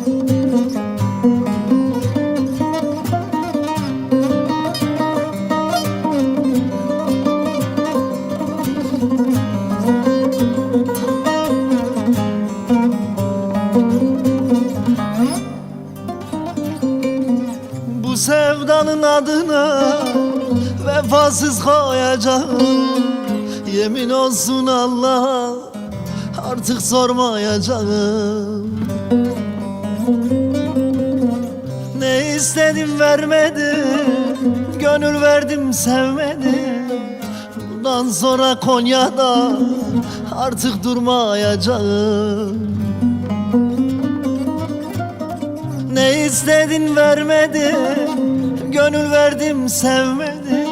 Bu sevdanın adına vefasız koyacağım. Yemin olsun Allah artık sormayacağım. İstedim vermedi Gönül verdim sevmedi Bundan sonra Konya'da Artık durmayacağım. Ne istedin vermedi Gönül verdim sevmedi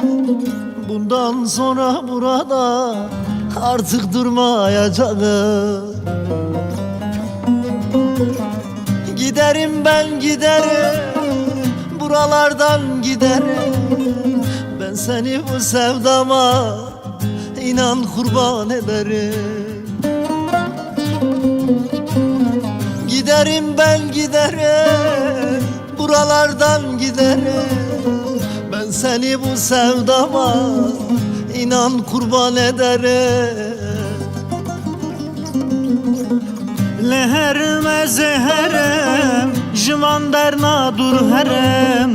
Bundan sonra burada Artık durmayacağım. Giderim ben giderim Buralardan giderim Ben seni bu sevdama inan kurban ederim. Giderim ben giderim Buralardan giderim Ben seni bu sevdama inan kurban ederim Leherime zeherem Jivan derna dur herem.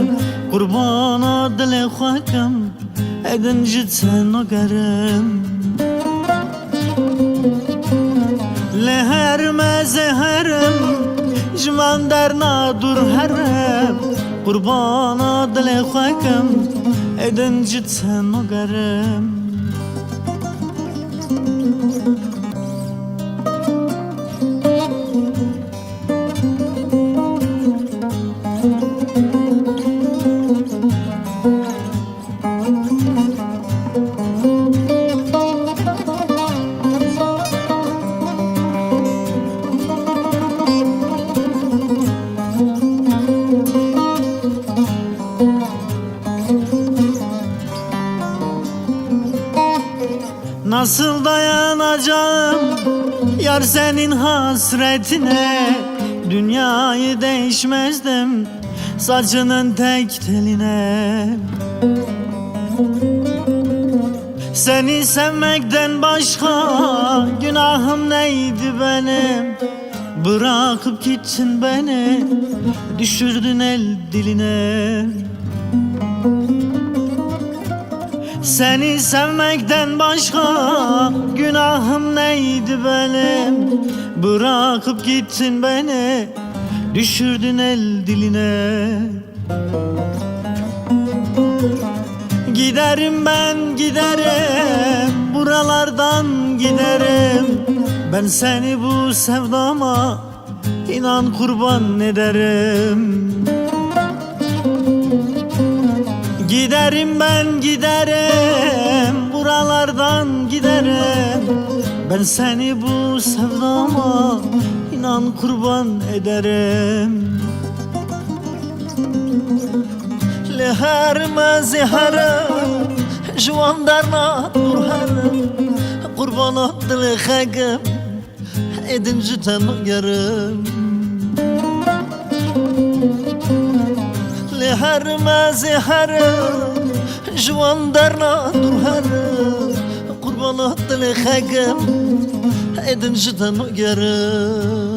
Qurbana dile xwakem Edin jit sen o gerem. Leherime zeherem Jivan derna dur herem. Qurbana dile xwakem Edin jit sen o gerem Nasıl dayanacağım yar senin hasretine? Dünyayı değişmezdim saçının tek teline Seni sevmekten başka günahım neydi benim? Bırakıp gittin beni düşürdün el diline. Seni sevmekten başka günahım neydi benim? Bırakıp gittin beni düşürdün el diline Giderim ben giderim buralardan giderim. Ben seni bu sevdama inan kurban ederim. Giderim ben giderim buralardan giderim. Ben seni bu sevdama inan kurban ederim. Leher mezihara Jandarma durharım Kurban oldu hagım Edinci tamgarım Leher maziharım Jandarma durharım Kurban oldu hagım Edinci tamgarım